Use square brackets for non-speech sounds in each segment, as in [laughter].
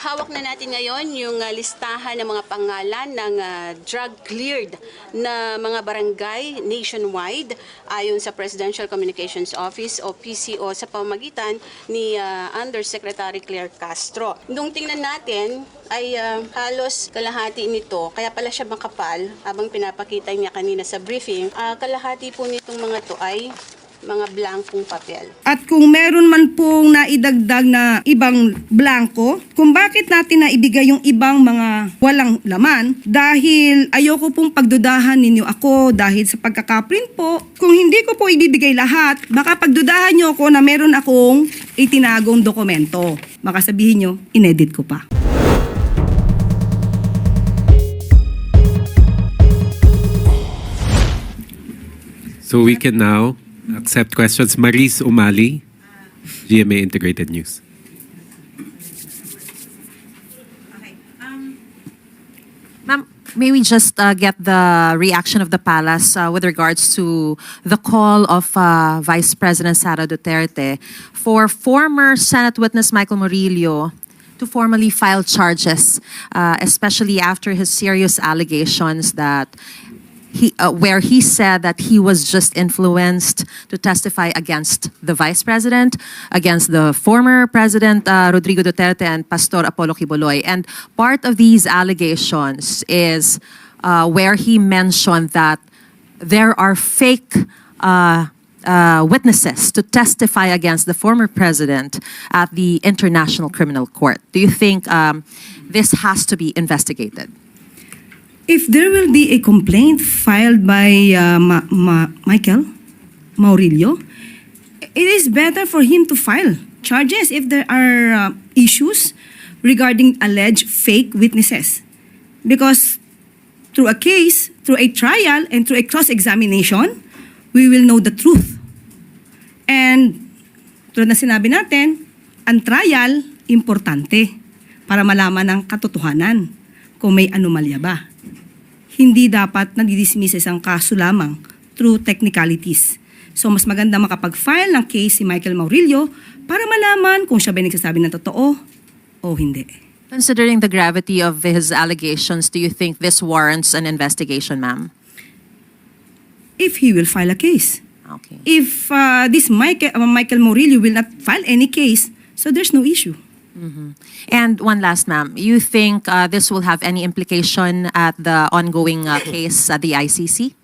Hawak na natin ngayon yung ah, listahan ng mga pangalan ng ah, drug-cleared na mga barangay nationwide ayon sa Presidential Communications Office o PCO sa pamamagitan ni ah, Undersecretary Claire Castro. Nung tingnan natin ay ah, halos kalahati nito, kaya pala siya makapal habang pinapakita niya kanina sa briefing, ah, kalahati po nitong mga to ay mga blankong papel. At kung meron man pong naidagdag na ibang blanco, kung bakit natin naibigay yung ibang mga walang laman, dahil ayoko pong pagdudahan ninyo ako dahil sa pagkakaprint po, kung hindi ko po ibibigay lahat, baka pagdudahan nyo ako na meron akong itinagong dokumento. Baka sabihin nyo, inedit ko pa. So we can now accept questions. Maris Umali, GMA Integrated News. Ma'am, may we just uh, get the reaction of the palace uh, with regards to the call of uh, Vice President Sara Duterte for former Senate witness Michael Murillo to formally file charges, uh, especially after his serious allegations that he, uh, where he said that he was just influenced to testify against the vice president, against the former president uh, Rodrigo Duterte and Pastor Apollo Quiboloy. And part of these allegations is uh, where he mentioned that there are fake uh, uh, witnesses to testify against the former president at the International Criminal Court. Do you think um, this has to be investigated? If there will be a complaint filed by uh, Ma- Ma- Michael Maurilio, it is better for him to file charges if there are uh, issues regarding alleged fake witnesses. Because through a case, through a trial, and through a cross-examination, we will know the truth. And tulad na sinabi natin, ang trial, importante para malaman ng katotohanan kung may anomalya ba hindi dapat nadidismiss isang kaso lamang through technicalities. So mas maganda makapag-file ng case si Michael Maurilio para malaman kung siya ba nagsasabi ng totoo o hindi. Considering the gravity of his allegations, do you think this warrants an investigation, ma'am? If he will file a case. Okay. If uh, this Michael, uh, Michael Maurilio will not file any case, so there's no issue. And one last, ma'am, you think uh, this will have any implication at the ongoing uh, case at the ICC?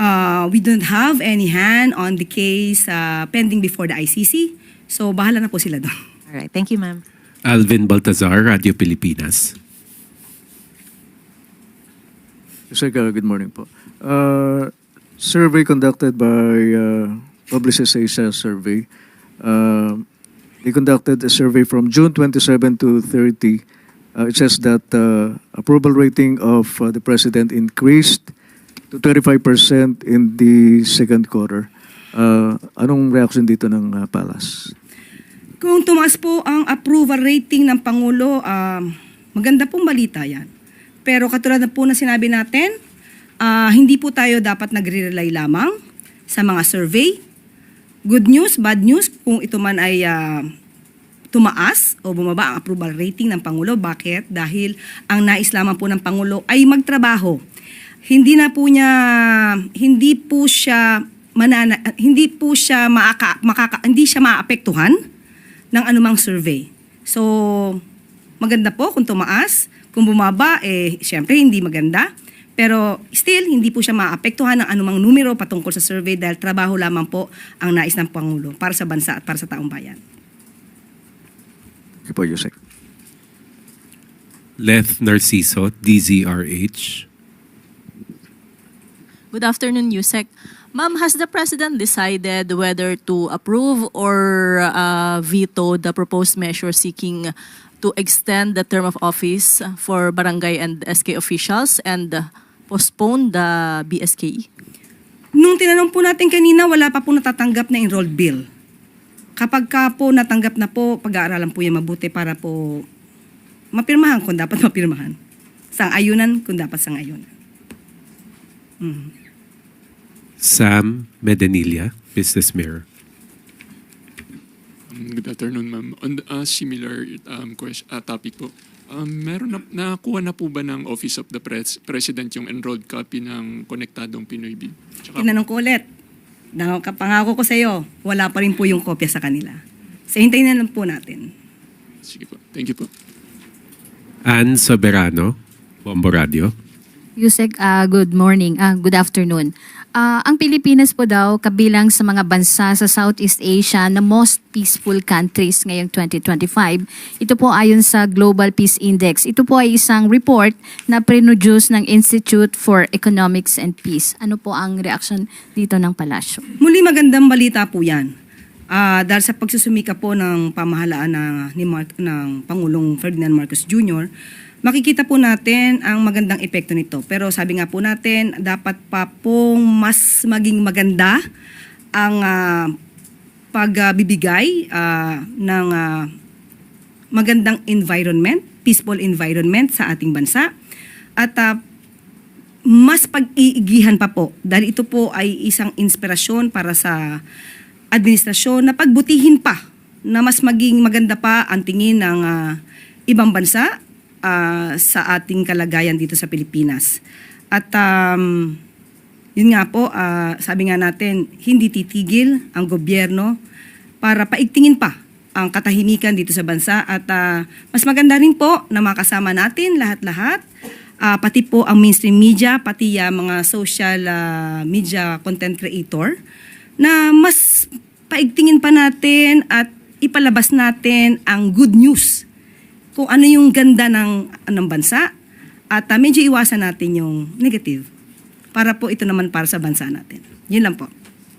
Uh, we don't have any hand on the case uh, pending before the ICC. So bahala na po sila doon. [laughs] All right. Thank you, ma'am. Alvin Baltazar, Radio Pilipinas. Sir, uh, good morning po. Uh, survey conducted by uh, Publicis Asia Survey. Uh, they conducted a survey from June 27 to 30. Uh, it says that uh, approval rating of uh, the president increased to 25% in the second quarter. Uh, anong reaction dito ng uh, Palace? Kung tumaas po ang approval rating ng Pangulo, um, maganda pong balita yan. Pero katulad na po na sinabi natin, ah, hindi po tayo dapat nagre-rely lamang sa mga survey. Good news, bad news, kung ito man ay ah, tumaas o bumaba ang approval rating ng Pangulo. Bakit? Dahil ang nais lamang po ng Pangulo ay magtrabaho. Hindi na po niya, hindi po siya manana, hindi po siya maaka, makaka, hindi siya maapektuhan ng anumang survey. So, maganda po kung tumaas. Kung bumaba, eh, syempre hindi maganda. Pero still, hindi po siya maapektuhan ng anumang numero patungkol sa survey dahil trabaho lamang po ang nais ng Pangulo para sa bansa at para sa taong bayan. Okay po, Yusek. Leth Narciso, DZRH. Good afternoon, Yusek. Ma'am, has the President decided whether to approve or uh, veto the proposed measure seeking to extend the term of office for barangay and SK officials and uh, postpone the BSKE? Nung tinanong po natin kanina, wala pa po natatanggap na enrolled bill. Kapag ka po natanggap na po, pag-aaralan po yan mabuti para po mapirmahan kung dapat [laughs] mapirmahan. Sang-ayunan kung dapat sang-ayunan. Sam Medenilla, Business Mirror. Good afternoon, ma'am. On the, uh, similar um, question, uh, topic po. Um, meron na, nakuha na po ba ng Office of the Pres- President yung enrolled copy ng Konektadong Pinoy Bid? Tsaka, Tinanong ko ulit. Nakapangako ko sa iyo, wala pa rin po yung kopya sa kanila. So, hintayin na lang po natin. sige po. Thank you po. Ann Soberano, Bombo Radio. Yusek, ah, good morning, ah, good afternoon. Ah, ang Pilipinas po daw kabilang sa mga bansa sa Southeast Asia na most peaceful countries ngayong 2025. Ito po ayon sa Global Peace Index. Ito po ay isang report na produce ng Institute for Economics and Peace. Ano po ang reaction dito ng palasyo? Muli magandang balita po yan. Ah, dahil sa pagsusumika po ng pamahalaan ng, ni Mark, ng Pangulong Ferdinand Marcos Jr., makikita po natin ang magandang epekto nito. Pero sabi nga po natin, dapat pa pong mas maging maganda ang ah, pagbibigay ah, ng ah, magandang environment, peaceful environment sa ating bansa. At ah, mas pag-iigihan pa po dahil ito po ay isang inspirasyon para sa administrasyon na pagbutihin pa na mas maging maganda pa ang tingin ng ah, ibang bansa ah, sa ating kalagayan dito sa Pilipinas. At um, yun nga po, ah, sabi nga natin, hindi titigil ang gobyerno para paigtingin pa ang katahimikan dito sa bansa at ah, mas maganda rin po na makasama natin lahat-lahat Ah, pati po ang mainstream media, pati ah, mga social ah, media content creator na mas paigtingin pa natin at ipalabas natin ang good news kung ano yung ganda ng, ng bansa at ah, medyo iwasan natin yung negative para po ito naman para sa bansa natin. Yun lang po.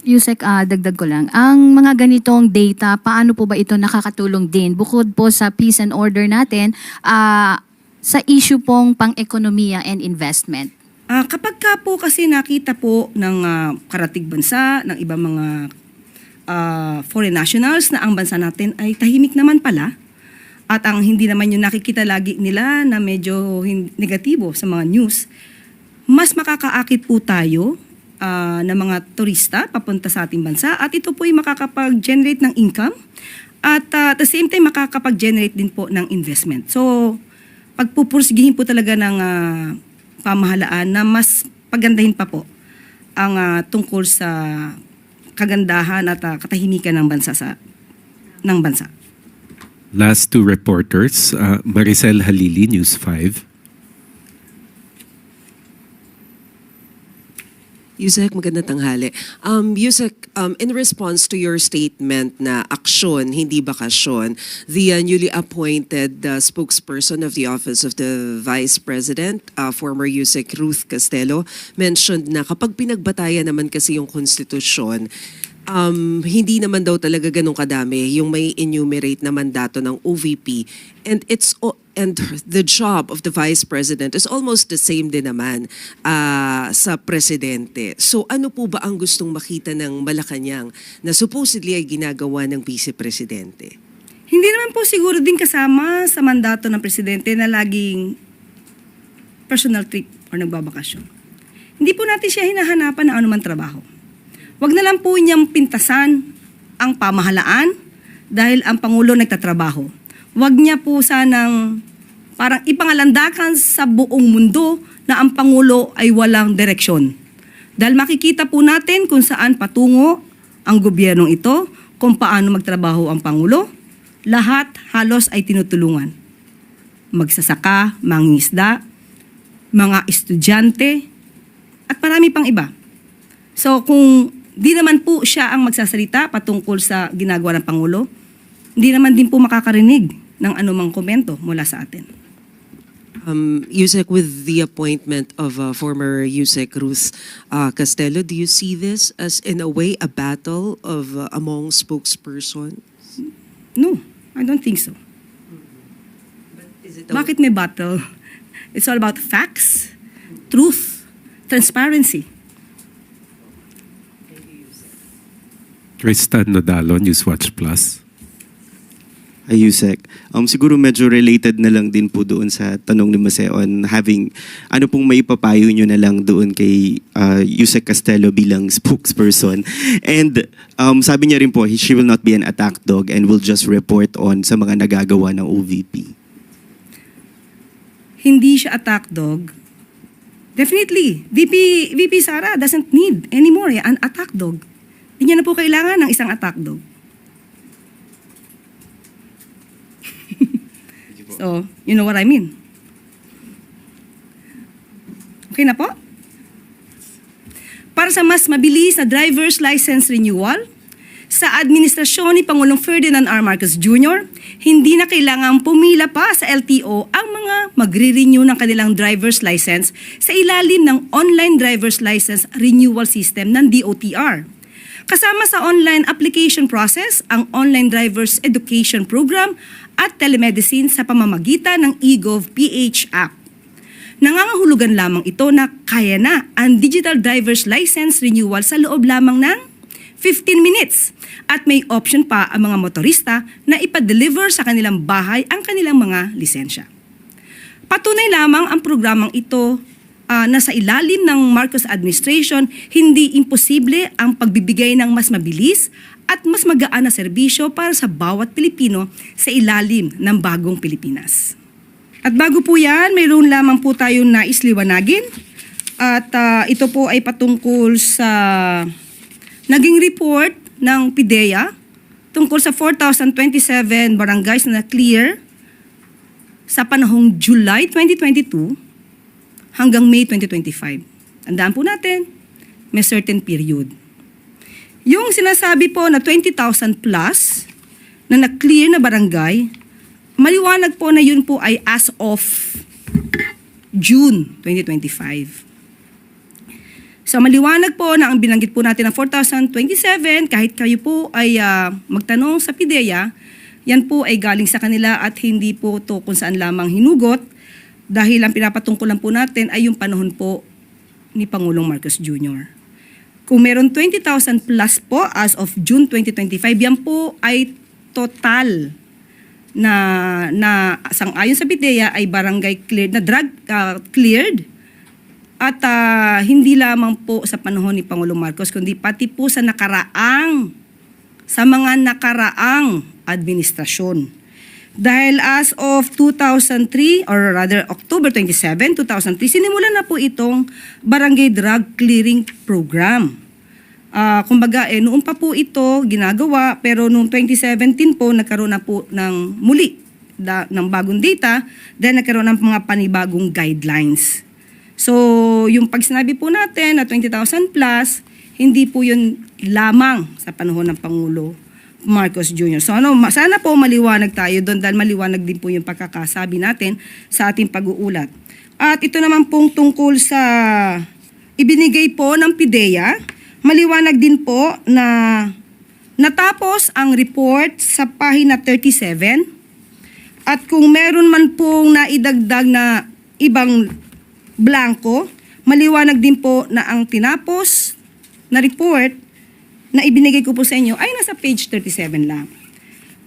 Yusek, ah, dagdag ko lang. Ang mga ganitong data, paano po ba ito nakakatulong din? Bukod po sa peace and order natin, ah, sa issue pong pang-ekonomiya and investment. Ah, kapag ka po kasi nakita po ng ah, karatig bansa, ng ibang mga ah, foreign nationals na ang bansa natin ay tahimik naman pala, at ang hindi naman yung nakikita lagi nila na medyo negatibo sa mga news, mas makakaakit po tayo ah, ng mga turista papunta sa ating bansa at ito po ay makakapag-generate ng income at ah, at the same time makakapag-generate din po ng investment. So, pagpupursigihin po talaga ng ah, pamahalaan na mas pagandahin pa po ang ah, tungkol sa kagandahan at ah, katahimikan ng bansa sa ng bansa. Last two reporters, uh, Maricel Halili, News 5. Yusek, magandang tanghali. Um, Yusek, um, in response to your statement na aksyon, hindi bakasyon, the uh, newly appointed uh, spokesperson of the Office of the Vice President, uh, former Yusek Ruth Castelo, mentioned na kapag pinagbatayan naman kasi yung konstitusyon, um, hindi naman daw talaga ganun kadami yung may enumerate na mandato ng OVP and it's and the job of the vice president is almost the same din naman ah, sa presidente. So ano po ba ang gustong makita ng Malacanang na supposedly ay ginagawa ng vice presidente? Hindi naman po siguro din kasama sa mandato ng presidente na laging personal trip or nagbabakasyon. Hindi po natin siya hinahanapan ng anuman trabaho. Huwag na lang po niyang pintasan ang pamahalaan dahil ang Pangulo nagtatrabaho. Huwag niya po sanang parang ipangalandakan sa buong mundo na ang Pangulo ay walang direksyon. Dahil makikita po natin kung saan patungo ang gobyernong ito, kung paano magtrabaho ang Pangulo, lahat halos ay tinutulungan. Magsasaka, mangingisda, mga estudyante, at marami pang iba. So kung di naman po siya ang magsasalita patungkol sa ginagawa ng Pangulo, hindi naman din po makakarinig ng anumang komento mula sa atin. Um, Yusek, with the appointment of uh, former Yusek Ruth uh, Castelo, do you see this as in a way a battle of uh, among spokesperson? No, I don't think so. Bakit may battle? [laughs] It's all about facts, truth, transparency. Tristan Nodalo, Newswatch Plus. Ayusek. Um, siguro medyo related na lang din po doon sa tanong ni Mase on having, ano pong may papayo nyo na lang doon kay uh, Yusek Castelo bilang spokesperson. And um, sabi niya rin po, she will not be an attack dog and will just report on sa mga nagagawa ng OVP. Hindi siya attack dog. Definitely, VP, VP Sara doesn't need anymore an attack dog. Hindi niya na po kailangan ng isang attack dog. so, you know what I mean. Okay na po? Para sa mas mabilis na driver's license renewal, sa administrasyon ni Pangulong Ferdinand R. Marcos Jr., hindi na kailangang pumila pa sa LTO ang mga magre-renew ng kanilang driver's license sa ilalim ng online driver's license renewal system ng DOTR. Kasama sa online application process ang online driver's education program at telemedicine sa pamamagitan ng eGov PH app. Nangangahulugan lamang ito na kaya na ang digital driver's license renewal sa loob lamang ng 15 minutes at may option pa ang mga motorista na ipa-deliver sa kanilang bahay ang kanilang mga lisensya. Patunay lamang ang programang ito ah, na sa ilalim ng Marcos administration, hindi imposible ang pagbibigay ng mas mabilis at mas magaan na serbisyo para sa bawat Pilipino sa ilalim ng bagong Pilipinas. At bago po yan, mayroon lamang po tayong nais liwanagin. At ah, ito po ay patungkol sa naging report ng PIDEA tungkol sa 4,027 barangays na na-clear sa panahong July 2022 hanggang May 2025. Tandaan po natin, may certain period. Yung sinasabi po na 20,000 plus na na-clear na barangay, maliwanag po na yun po ay as of June 2025. So maliwanag po na ang binanggit po natin ng 4,027, kahit kayo po ay ah, magtanong sa PIDEA, yan po ay galing sa kanila at hindi po to kung saan lamang hinugot dahil ang pinapatungkulan po natin ay yung panahon po ni Pangulong Marcos Jr. Kung meron 20,000 plus po as of June 2025, yan po ay total na na sang-ayon sa PIDEA ay barangay cleared na drug ah, cleared at ah, hindi lamang po sa panahon ni Pangulong Marcos kundi pati po sa nakaraang sa mga nakaraang administrasyon. Dahil as of 2003 or rather October 27, 2003 sinimulan na po itong Barangay Drug Clearing Program. Ah, kumbaga, eh, noon pa po ito ginagawa, pero noong 2017 po, nagkaroon na po ng muli da, ng bagong data, then nagkaroon ng mga panibagong guidelines. So, yung pag sinabi po natin na 20,000 plus, hindi po yun lamang sa panahon ng Pangulo Marcos Jr. So ano, sana po maliwanag tayo doon dahil maliwanag din po yung pagkakasabi natin sa ating pag-uulat. At ito naman pong tungkol sa ibinigay po ng PIDEA, maliwanag din po na natapos ang report sa pahina 37 at kung meron man pong naidagdag na ibang blanco, maliwanag din po na ang tinapos na report na ibinigay ko po sa inyo ay nasa page 37 lang.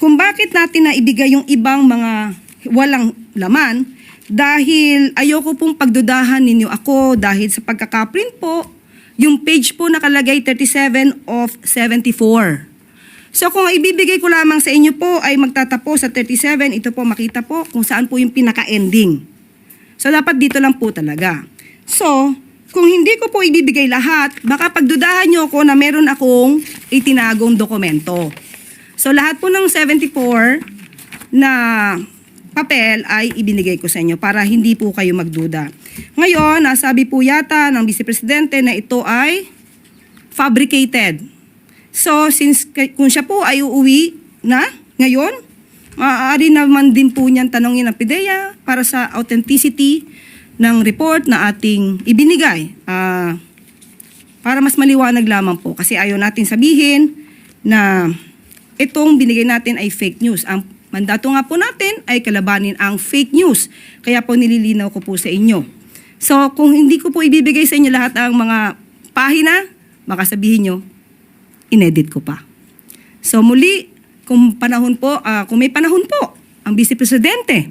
Kung bakit natin na ibigay yung ibang mga walang laman, dahil ayoko pong pagdudahan ninyo ako dahil sa pagkakaprint po, yung page po nakalagay 37 of 74. So kung ibibigay ko lamang sa inyo po ay magtatapos sa 37, ito po makita po kung saan po yung pinaka-ending. So dapat dito lang po talaga. So, kung hindi ko po ibibigay lahat, baka pagdudahan nyo ako na meron akong itinagong dokumento. So lahat po ng 74 na papel ay ibinigay ko sa inyo para hindi po kayo magduda. Ngayon, nasabi po yata ng Vice Presidente na ito ay fabricated. So, since kung siya po ay uuwi na ngayon, maaari naman din po niyan tanongin ang PIDEA para sa authenticity ng report na ating ibinigay. Ah, para mas maliwanag lamang po kasi ayaw natin sabihin na itong binigay natin ay fake news. Ang mandato nga po natin ay kalabanin ang fake news. Kaya po nililinaw ko po sa inyo. So kung hindi ko po ibibigay sa inyo lahat ang mga pahina, baka sabihin nyo, inedit ko pa. So muli, kung panahon po, ah, kung may panahon po, ang Vice Presidente,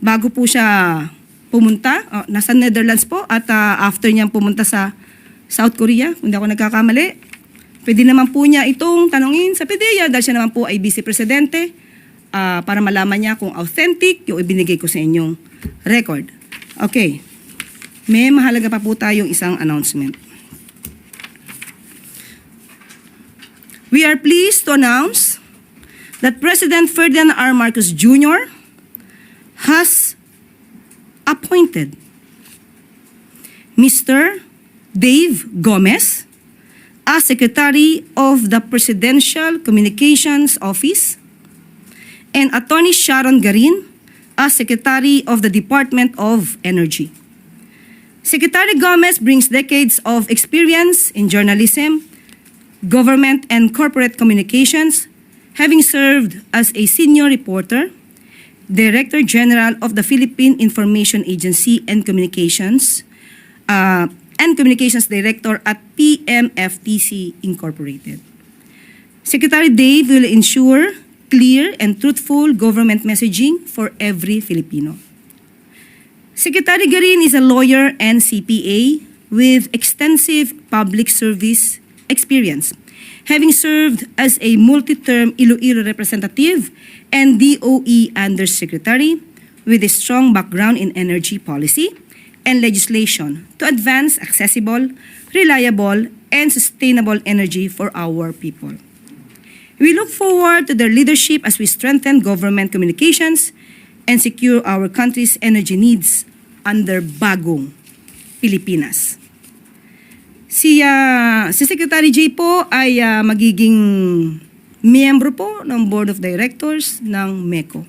bago po siya pumunta, ah, nasa Netherlands po, at ah, after niya pumunta sa South Korea, kung hindi ako nagkakamali, pwede naman po niya itong tanongin sa PDEA dahil siya naman po ay Vice Presidente ah, para malaman niya kung authentic yung ibinigay ko sa inyong record. Okay. May mahalaga pa po tayong isang announcement. We are pleased to announce that President Ferdinand R. Marcos Jr. has appointed Mr. Dave Gomez as Secretary of the Presidential Communications Office and Attorney Sharon Garin as Secretary of the Department of Energy. Secretary Gomez brings decades of experience in journalism, government, and corporate communications, having served as a senior reporter, Director General of the Philippine Information Agency and Communications, uh, and Communications Director at PMFTC Incorporated. Secretary Dave will ensure clear and truthful government messaging for every Filipino. Secretary Garin is a lawyer and CPA with extensive public service experience, having served as a multi-term Iloilo representative and DOE Undersecretary with a strong background in energy policy and legislation to advance accessible, reliable, and sustainable energy for our people. We look forward to their leadership as we strengthen government communications and secure our country's energy needs under bagong Pilipinas. Si, ah, si Secretary J po ay ah, magiging miyembro po ng Board of Directors ng MECO.